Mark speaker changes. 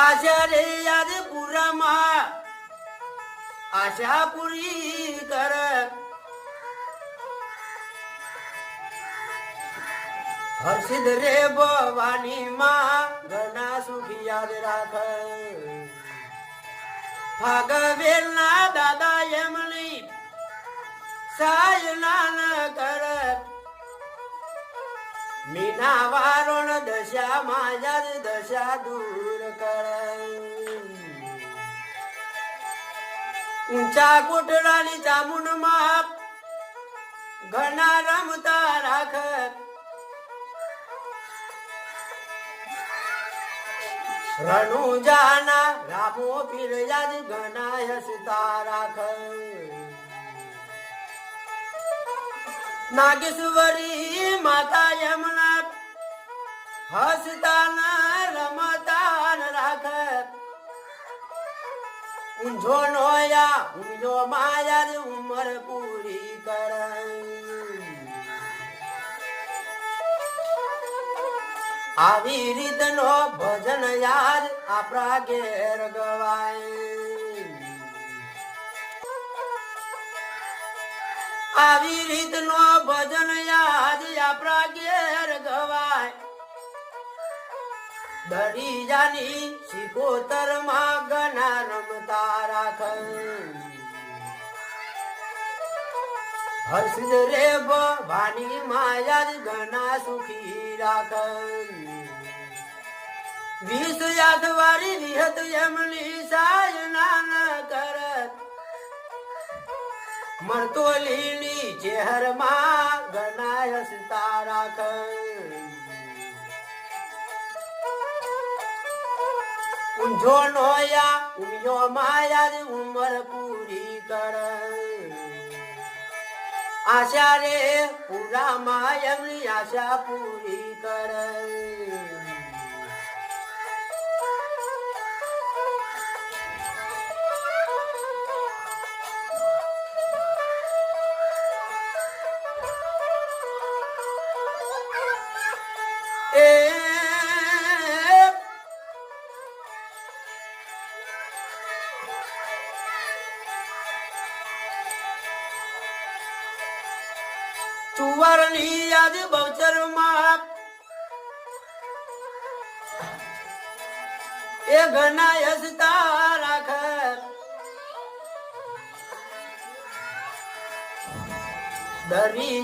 Speaker 1: આશા રે યાદ પૂરામાં આશા પૂરી કર. હર્ષિદ રે ભવાની માં ઘણા સુખી યાદ રાખ. ભાગવેલ ના દાદા એમની સાય નાન કર. મીના વારણ દશા માયાદ દશા દૂર. ઊંચા કોટડાની ચામુંડમાં ઘણા રમતા રાખ. રણુ જાના રામો પીર યાદ ઘણા હસતા રાખ. નાગેશ્વરી માતા યમુના હસતા ના ઊંઝો નોયા ઊંઝો માયા ઉમર પૂરી કર આવી રીતનો ભજન યાદ આપણા ઘેર ગવાય. આવી રીતનો ભજન દરિયાની શિકોતરમાં ગણા રમતા રાખ. હર્ષિદ રે ભવાની માયા ઘણા સુખી રાખ. વિષ યાદ વાળી વિહત એમની સાયના ન કરત. મરતો લીલી ચેહરમાં ઘણા હસતા રાખ. ઊંઝો નોયા ઊંઝો માયા ઉમર પૂરી કર. આશા રે પૂરા માયા આશા પૂરી કર. ચુવારની યાદ બવચરમાં એ ઘણા હસતા રાખ. દરી